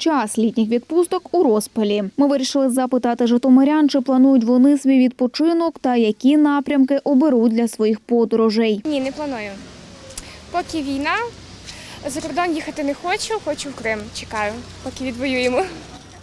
Час літніх відпусток у розпалі. Ми вирішили запитати житомирян, чи планують вони свій відпочинок та які напрямки оберуть для своїх подорожей. Ні, не планую. Поки війна, за кордон їхати не хочу, хочу в Крим. Чекаю, поки відвоюємо.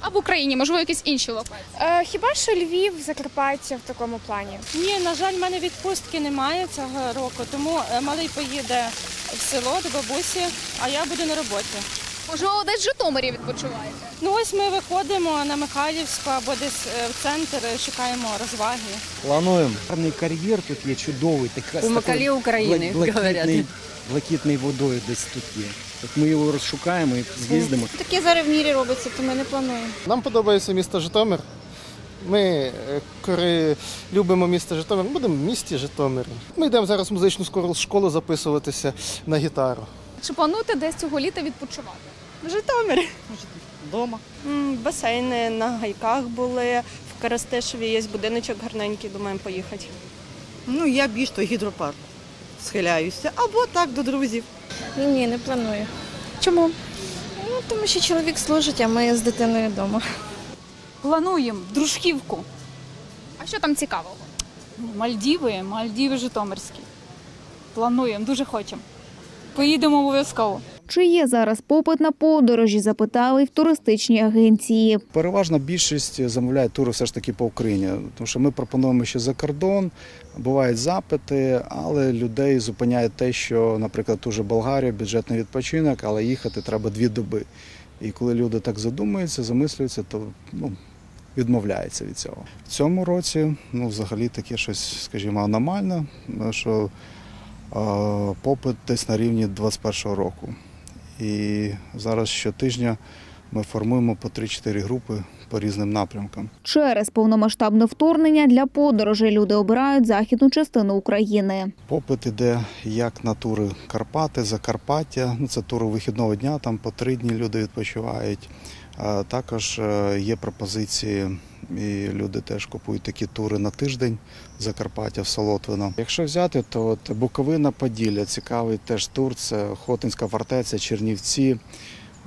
А в Україні, можливо, якісь інші локації. Е, хіба що Львів, Закарпаття в такому плані. Ні, на жаль, в мене відпустки немає цього року, тому е, малий поїде в село до бабусі, а я буду на роботі. Можливо, десь в Житомирі відпочиваєте. Ну ось ми виходимо на Михайлівську або десь е, в центр, е, шукаємо розваги. Плануємо. Гарний кар'єр тут є чудовий. Така, У Макалі України, говорять. блакитний, блакитний водою десь тут є. От ми його розшукаємо і з'їздимо. Таке зараз в мірі робиться, то ми не плануємо. Нам подобається місто Житомир. Ми е, коли любимо місто Житомир, будемо в місті Житомирі. Ми йдемо зараз в музичну школу записуватися на гітару. Чи плануєте десь цього літа відпочивати? Житомир. Дома. Басейни на гайках були, в Карастешеві є будиночок гарненький, думаємо поїхати. Ну, я більш до гідропарку схиляюся. Або так до друзів. Ні, не планую. Чому? Ну, тому що чоловік служить, а ми з дитиною вдома. Плануємо дружківку. А що там цікавого? Мальдіви, Мальдіви Житомирські. Плануємо, дуже хочемо. Поїдемо обов'язково. Чи є зараз попит на подорожі? Запитали в туристичній агенції. Переважна більшість замовляє тури все ж таки по Україні, тому що ми пропонуємо ще за кордон, бувають запити, але людей зупиняє те, що, наприклад, ту же Болгарія, бюджетний відпочинок, але їхати треба дві доби. І коли люди так задумуються, замислюються, то ну, відмовляється від цього. В цьому році ну, взагалі таке щось, скажімо, аномальне, що попит десь на рівні 2021 року. І зараз щотижня ми формуємо по 3-4 групи по різним напрямкам. Через повномасштабне вторгнення для подорожей люди обирають західну частину України. Попит іде як на тури Карпати, Закарпаття. Ну, це тури вихідного дня, там по три дні люди відпочивають. Також е, є пропозиції, і люди теж купують такі тури на тиждень Закарпаття в Солотвино. Якщо взяти, то от Буковина Поділля цікавий теж тур. Це Хотинська фортеця, Чернівці,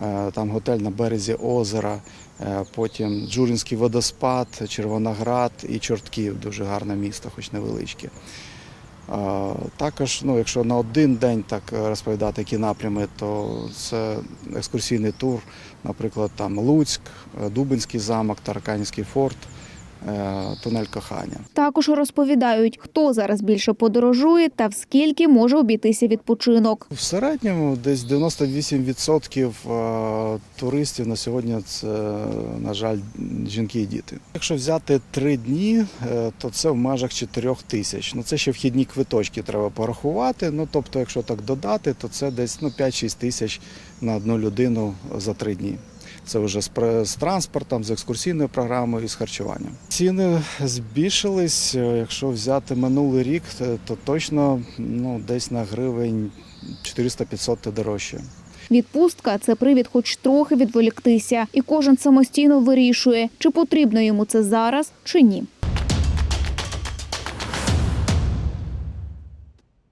е, там готель на березі озера. Е, Потім Джурінський водоспад, Червоноград і Чортків дуже гарне місто, хоч невеличке. Також, ну, якщо на один день так е, розповідати, які напрями, то це екскурсійний тур, наприклад, там Луцьк, е, Дубинський замок, Тараканський форт, тунель кохання. Також розповідають, хто зараз більше подорожує та в скільки може обійтися відпочинок. В середньому десь 98% е, туристів на сьогодні це, на жаль, жінки і діти. Якщо взяти три дні, е, то це в межах 4 тисяч. Ну це ще вхідні квиточки треба порахувати. Ну тобто, якщо так додати, то це десь ну, 5-6 тисяч на одну людину за три дні. Це вже з, з транспортом, з екскурсійною програмою і з харчуванням. Ціни збільшились. Е, Якщо взяти минулий рік, е, то точно ну, десь на гривень 400-500 дорожче. Відпустка це привід, хоч трохи відволіктися, і кожен самостійно вирішує, чи потрібно йому це зараз чи ні.